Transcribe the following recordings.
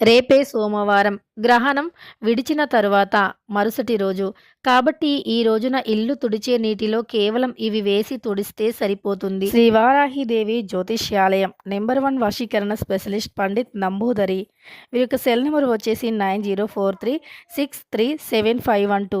రేపే సోమవారం. గ్రహణం విడిచిన తరువాత మరుసటి రోజు. కాబట్టి ఈ రోజున ఇల్లు తుడిచే నీటిలో కేవలం ఇవి వేసి తుడిస్తే సరిపోతుంది. శ్రీ వారాహిదేవి జ్యోతిష్యాలయం. నెంబర్ వన్ వశీకరణ స్పెషలిస్ట్ పండిత్ నంబూదరి. వీరి యొక్క సెల్ నెంబర్ వచ్చేసి nine zero four three six three seven five one two.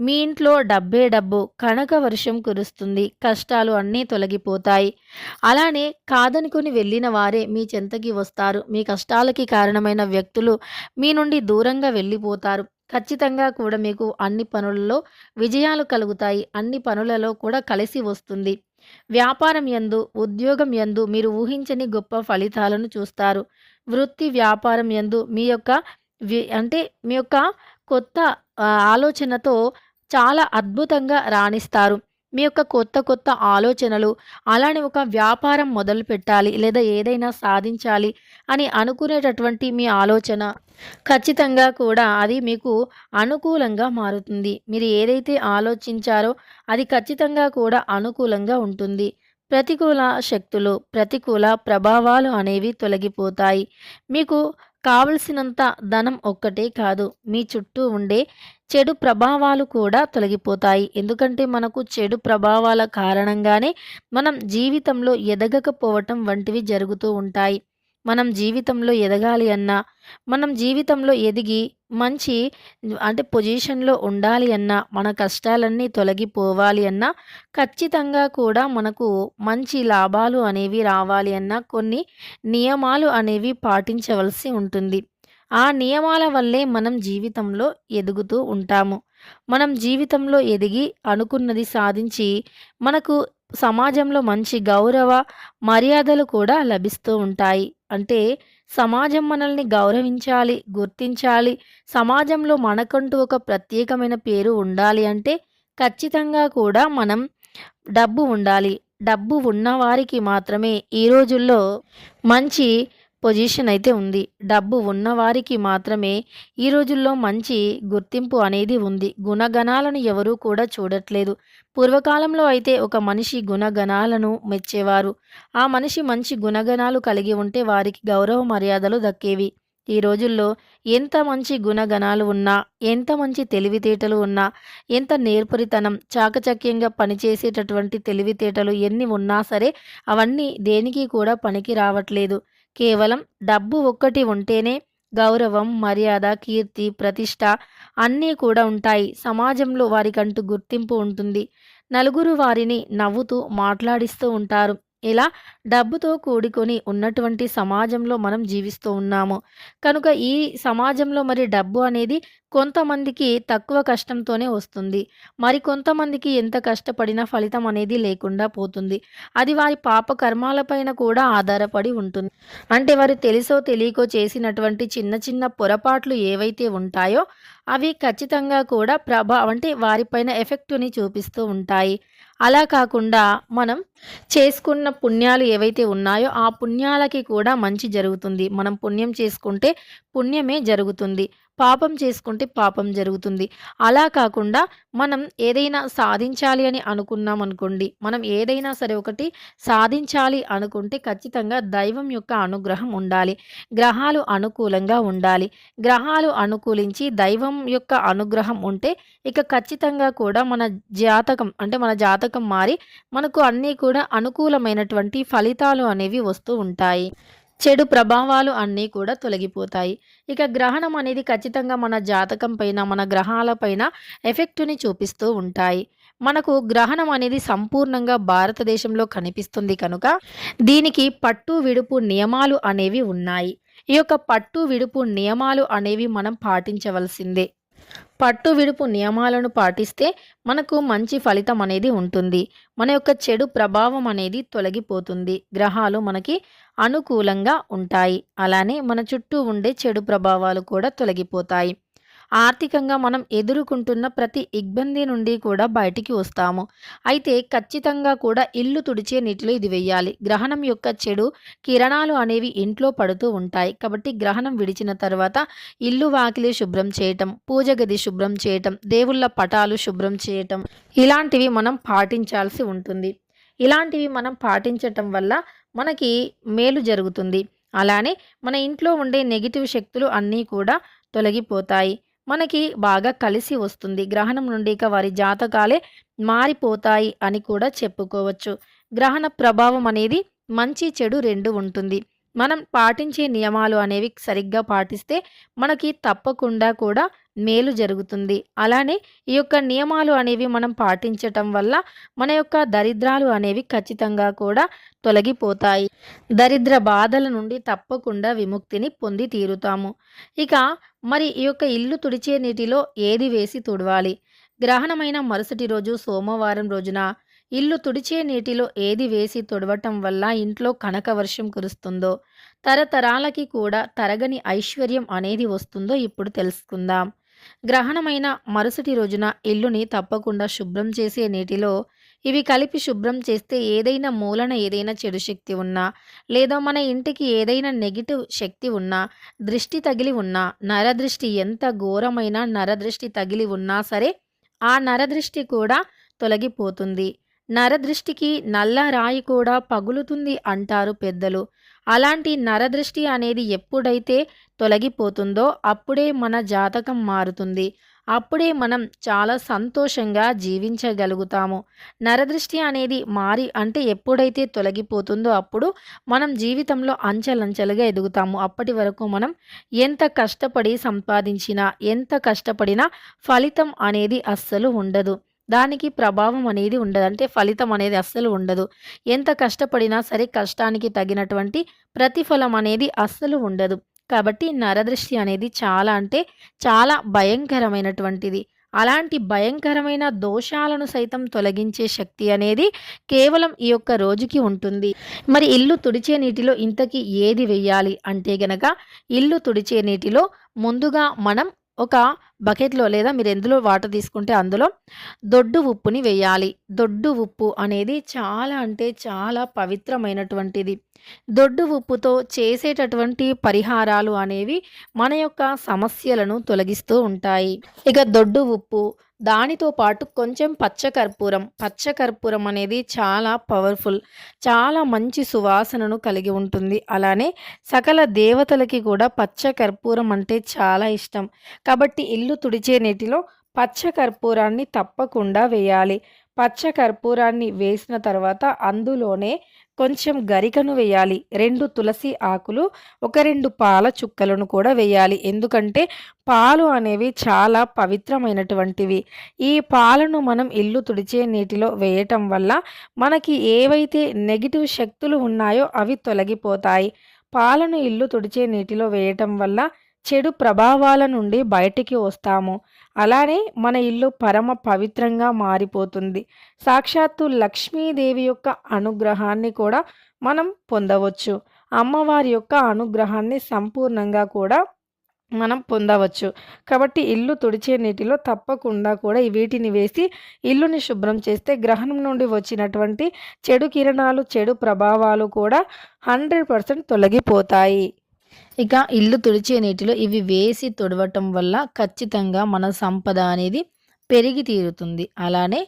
మీ ఇంట్లో డబ్బే డబ్బు కనక వర్షం కురుస్తుంది కష్టాలు అన్నీ తొలగిపోతాయి. అలానే కాదనుకుని వెళ్ళిన వారే మీ చెంతకి వస్తారు. మీ కష్టాలకి కారణమైన వ్యక్తులు మీ నుండి దూరంగా వెళ్ళిపోతారు. ఖచ్చితంగా కూడా మీకు అన్ని పనులలో విజయాలు కలుగుతాయి. అన్ని పనులలో కూడా కలిసి వస్తుంది. వ్యాపారం యందు ఉద్యోగం యందు మీరు ఊహించని గొప్ప ఫలితాలను చూస్తారు. వృత్తి వ్యాపారం యందు మీ యొక్క వి- అంటే మీ యొక్క కొత్త ఆలోచనతో చాలా అద్భుతంగా రాణిస్తారు. మీ యొక్క కొత్త కొత్త ఆలోచనలు అలానే ఒక వ్యాపారం మొదలు పెట్టాలి లేదా ఏదైనా సాధించాలి అని అనుకునేటటువంటి మీ ఆలోచన ఖచ్చితంగా కూడా అది మీకు అనుకూలంగా మారుతుంది. మీరు ఏదైతే ఆలోచించారో అది ఖచ్చితంగా కూడా అనుకూలంగా ఉంటుంది. ప్రతికూల శక్తులు ప్రతికూల ప్రభావాలు అనేవి తొలగిపోతాయి. మీకు కావలసినంత ధనం ఒక్కటే కాదు. మీ చుట్టూ ఉండే చెడు ప్రభావాలు కూడా తొలగిపోతాయి. ఎందుకంటే మనకు చెడు ప్రభావాల కారణంగానే మనం జీవితంలో ఎదగకపోవటం వంటివి జరుగుతూ ఉంటాయి. మనం జీవితంలో ఎదగాలి అన్నా మనం జీవితంలో ఎదిగి మంచి అంటే పొజిషన్లో ఉండాలి అన్నా మన కష్టాలన్నీ తొలగిపోవాలి అన్నా ఖచ్చితంగా కూడా మనకు మంచి లాభాలు అనేవి రావాలి అన్నా కొన్ని నియమాలు అనేవి పాటించవలసి ఉంటుంది. ఆ నియమాల వల్లే మనం జీవితంలో ఎదుగుతూ ఉంటాము. మనం జీవితంలో ఎదిగి అనుకున్నది సాధించి మనకు సమాజంలో మంచి గౌరవ మర్యాదలు కూడా లభిస్తూ ఉంటాయి. అంటే సమాజం మనల్ని గౌరవించాలి గుర్తించాలి. సమాజంలో మనకంటూ ఒక ప్రత్యేకమైన పేరు ఉండాలి అంటే ఖచ్చితంగా కూడా మనం డబ్బు ఉండాలి. డబ్బు ఉన్నవారికి మాత్రమే ఈ రోజుల్లో మంచి పొజిషన్ అయితే ఉంది. డబ్బు ఉన్నవారికి మాత్రమే ఈ రోజుల్లో మంచి గుర్తింపు అనేది ఉంది. గుణగణాలను ఎవరూ కూడా చూడట్లేదు. పూర్వకాలంలో అయితే ఒక మనిషి గుణగణాలను మెచ్చేవారు. ఆ మనిషి మంచి గుణగణాలు కలిగి ఉంటే వారికి గౌరవ మర్యాదలు దక్కేవి. ఈ రోజుల్లో ఎంత మంచి గుణగణాలు ఉన్నా ఎంత మంచి తెలివితేటలు ఉన్నా ఎంత నేర్పరితనం చాకచక్యంగా పనిచేసేటటువంటి తెలివితేటలు ఎన్ని ఉన్నా సరే అవన్నీ దేనికి కూడా పనికి రావట్లేదు. కేవలం డబ్బు ఒక్కటి ఉంటేనే గౌరవం మర్యాద కీర్తి ప్రతిష్ట అన్నీ కూడా ఉంటాయి. సమాజంలో వారికంటూ గుర్తింపు ఉంటుంది. నలుగురు వారిని నవ్వుతూ మాట్లాడిస్తూ ఉంటారు. ఇలా డబ్బుతో కూడుకొని ఉన్నటువంటి సమాజంలో మనం జీవిస్తూ ఉన్నాము. కనుక ఈ సమాజంలో మరి డబ్బు అనేది కొంతమందికి తక్కువ కష్టంతోనే వస్తుంది. మరి కొంతమందికి ఎంత కష్టపడినా ఫలితం అనేది లేకుండా పోతుంది. అది వారి పాప కర్మాలపైన కూడా ఆధారపడి ఉంటుంది. అంటే వారు తెలుసో తెలియకో చేసినటువంటి చిన్న చిన్న పొరపాట్లు ఏవైతే ఉంటాయో అవి ఖచ్చితంగా కూడా ప్రభా అంటే వారిపైన ఎఫెక్ట్ని చూపిస్తూ ఉంటాయి. అలా కాకుండా మనం చేసుకున్న పుణ్యాలు ఏవైతే ఉన్నాయో ఆ పుణ్యాలకి కూడా మంచి జరుగుతుంది. మనం పుణ్యం చేసుకుంటే పుణ్యమే జరుగుతుంది. పాపం చేసుకుంటే పాపం జరుగుతుంది. అలా కాకుండా మనం ఏదైనా సాధించాలి అని అనుకున్నాం అనుకోండి మనం ఏదైనా సరే ఒకటి సాధించాలి అనుకుంటే ఖచ్చితంగా దైవం యొక్క అనుగ్రహం ఉండాలి. గ్రహాలు అనుకూలంగా ఉండాలి. గ్రహాలు అనుకూలించి దైవం యొక్క అనుగ్రహం ఉంటే ఇక ఖచ్చితంగా కూడా మన జాతకం అంటే మన జాతకం మారి మనకు అన్నీ కూడా అనుకూలమైనటువంటి ఫలితాలు అనేవి వస్తూ ఉంటాయి. చెడు ప్రభావాలు అన్నీ కూడా తొలగిపోతాయి. ఇక గ్రహణం అనేది ఖచ్చితంగా మన జాతకం పైన మన గ్రహాలపైన ఎఫెక్టుని చూపిస్తూ ఉంటాయి. మనకు గ్రహణం అనేది సంపూర్ణంగా భారతదేశంలో కనిపిస్తుంది కనుక దీనికి పట్టు విడుపు నియమాలు అనేవి ఉన్నాయి. ఈ యొక్క పట్టు విడుపు నియమాలు అనేవి మనం పాటించవలసిందే. పట్టు విడుపు నియమాలను పాటిస్తే మనకు మంచి ఫలితం అనేది ఉంటుంది. మన యొక్క చెడు ప్రభావం అనేది తొలగిపోతుంది. గ్రహాలు మనకి అనుకూలంగా ఉంటాయి. అలానే మన చుట్టూ ఉండే చెడు ప్రభావాలు కూడా తొలగిపోతాయి. ఆర్థికంగా మనం ఎదుర్కొంటున్న ప్రతి ఇబ్బంది నుండి కూడా బయటికి వస్తాము. అయితే ఖచ్చితంగా కూడా ఇల్లు తుడిచే నీటిలో ఇది వెయ్యాలి. గ్రహణం యొక్క చెడు కిరణాలు అనేవి ఇంట్లో పడుతూ ఉంటాయి. కాబట్టి గ్రహణం విడిచిన తర్వాత ఇల్లు వాకిలి శుభ్రం చేయటం, పూజ గది శుభ్రం చేయటం, దేవుళ్ళ పటాలు శుభ్రం చేయటం ఇలాంటివి మనం పాటించాల్సి ఉంటుంది. ఇలాంటివి మనం పాటించటం వల్ల మనకి మేలు జరుగుతుంది. అలానే మన ఇంట్లో ఉండే నెగిటివ్ శక్తులు అన్నీ కూడా తొలగిపోతాయి. మనకి బాగా కలిసి వస్తుంది. గ్రహణం నుండి ఇక వారి జాతకాలే మారిపోతాయి అని కూడా చెప్పుకోవచ్చు. గ్రహణ ప్రభావం అనేది మంచి, చెడు రెండు ఉంటుంది. మనం పాటించే నియమాలు అనేవి సరిగ్గా పాటిస్తే మనకి తప్పకుండా కూడా మేలు జరుగుతుంది. అలానే ఈ యొక్క నియమాలు అనేవి మనం పాటించటం వల్ల మన యొక్క దరిద్రాలు అనేవి ఖచ్చితంగా కూడా తొలగిపోతాయి. దరిద్ర బాధల నుండి తప్పకుండా విముక్తిని పొంది తీరుతాము. ఇక మరి ఈ యొక్క ఇల్లు తుడిచే నీటిలో ఏది వేసి తుడవాలి? గ్రహణమైన మరుసటి రోజు సోమవారం రోజున ఇల్లు తుడిచే నీటిలో ఏది వేసి తుడవటం వల్ల ఇంట్లో కనక వర్షం కురుస్తుందో, తరతరాలకి కూడా తరగని ఐశ్వర్యం అనేది వస్తుందో ఇప్పుడు తెలుసుకుందాం. గ్రహణమైన మరుసటి రోజున ఇల్లుని తప్పకుండా శుభ్రం చేసే నీటిలో ఇవి కలిపి శుభ్రం చేస్తే ఏదైనా మూలన ఏదైనా చెడు శక్తి ఉన్నా, లేదా మన ఇంటికి ఏదైనా నెగిటివ్ శక్తి ఉన్నా, దృష్టి తగిలి ఉన్నా, నరదృష్టి ఎంత ఘోరమైన నరదృష్టి తగిలి ఉన్నా సరే, ఆ నరదృష్టి కూడా తొలగిపోతుంది. నరదృష్టికి నల్ల రాయి కూడా పగులుతుంది అంటారు పెద్దలు. అలాంటి నరదృష్టి అనేది ఎప్పుడైతే తొలగిపోతుందో అప్పుడే మన జాతకం మారుతుంది. అప్పుడే మనం చాలా సంతోషంగా జీవించగలుగుతాము. నరదృష్టి అనేది మారి అంటే ఎప్పుడైతే తొలగిపోతుందో అప్పుడు మనం జీవితంలో అంచెలంచెలుగా ఎదుగుతాము. అప్పటి వరకు మనం ఎంత కష్టపడి సంపాదించినా, ఎంత కష్టపడినా ఫలితం అనేది అస్సలు ఉండదు. దానికి ప్రభావం అనేది ఉండదు. అంటే ఫలితం అనేది అస్సలు ఉండదు. ఎంత కష్టపడినా సరే కష్టానికి తగినటువంటి ప్రతిఫలం అనేది అస్సలు ఉండదు. కాబట్టి నరదృష్టి అనేది చాలా అంటే చాలా భయంకరమైనటువంటిది. అలాంటి భయంకరమైన దోషాలను సైతం తొలగించే శక్తి అనేది కేవలం ఈ యొక్క రోజుకి ఉంటుంది. మరి ఇల్లు తుడిచే నీటిలో ఇంతకీ ఏది వెయ్యాలి అంటే గనక ఇల్లు తుడిచే నీటిలో ముందుగా మనం ఒక బకెట్‌లో లేదా మీరు ఎందులో వాటర్ తీసుకుంటే అందులో దొడ్డు ఉప్పుని వెయ్యాలి. దొడ్డు ఉప్పు అనేది చాలా అంటే చాలా పవిత్రమైనటువంటిది. దొడ్డు ఉప్పుతో చేసేటటువంటి పరిహారాలు అనేవి మన యొక్క సమస్యలను తొలగిస్తూ ఉంటాయి. ఇక దొడ్డు ఉప్పు, దానితో పాటు కొంచెం పచ్చకర్పూరం. పచ్చకర్పూరం అనేది చాలా పవర్‌ఫుల్. చాలా మంచి సువాసనను కలిగి ఉంటుంది. అలానే సకల దేవతలకి కూడా పచ్చకర్పూరం అంటే చాలా ఇష్టం. కాబట్టి ఇల్లు ఇల్లు తుడిచే నీటిలో పచ్చ కర్పూరాన్ని తప్పకుండా వేయాలి. పచ్చ కర్పూరాన్ని వేసిన తర్వాత అందులోనే కొంచెం గరికను వేయాలి. రెండు తులసి ఆకులు, ఒక రెండు పాల చుక్కలను కూడా వేయాలి. ఎందుకంటే పాలు అనేవి చాలా పవిత్రమైనటువంటివి. ఈ పాలను మనం ఇల్లు తుడిచే నీటిలో వేయటం వల్ల మనకి ఏవైతే నెగిటివ్ శక్తులు ఉన్నాయో అవి తొలగిపోతాయి. పాలను ఇల్లు తుడిచే నీటిలో వేయటం వల్ల చెడు ప్రభావాల నుండి బయటికి వస్తాము. అలానే మన ఇల్లు పరమ పవిత్రంగా మారిపోతుంది. సాక్షాత్తు లక్ష్మీదేవి యొక్క అనుగ్రహాన్ని కూడా మనం పొందవచ్చు. అమ్మవారి యొక్క అనుగ్రహాన్ని సంపూర్ణంగా కూడా మనం పొందవచ్చు. కాబట్టి ఇల్లు తుడిచే నీటిలో తప్పకుండా కూడా వీటిని వేసి ఇల్లుని శుభ్రం చేస్తే గ్రహణం నుండి వచ్చినటువంటి చెడు కిరణాలు, చెడు ప్రభావాలు కూడా 100% తొలగిపోతాయి. ఇక ఇల్లు తుడిచే నీటిలో ఇవి వేసి తుడవటం వల్ల ఖచ్చితంగా మన సంపద అనేది పెరిగి తీరుతుంది. అలానే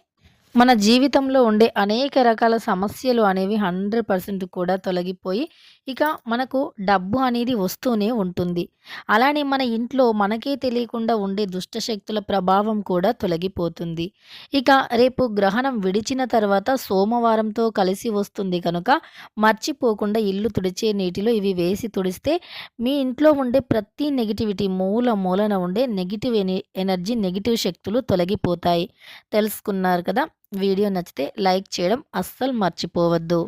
మన జీవితంలో ఉండే అనేక రకాల సమస్యలు అనేవి 100% కూడా తొలగిపోయి ఇక మనకు డబ్బు అనేది వస్తూనే ఉంటుంది. అలానే మన ఇంట్లో మనకే తెలియకుండా ఉండే దుష్ట శక్తుల ప్రభావం కూడా తొలగిపోతుంది. ఇక రేపు గ్రహణం విడిచిన తర్వాత సోమవారంతో కలిసి వస్తుంది కనుక మర్చిపోకుండా ఇల్లు తుడిచే నీటిలో ఇవి వేసి తుడిస్తే మీ ఇంట్లో ఉండే ప్రతి నెగిటివిటీ మూల మూలన ఉండే నెగిటివ్ ఎనర్జీ, నెగిటివ్ శక్తులు తొలగిపోతాయి. తెలుసుకున్నారు కదా! వీడియో నచ్చితే లైక్ చేయడం అస్సలు మర్చిపోవద్దు.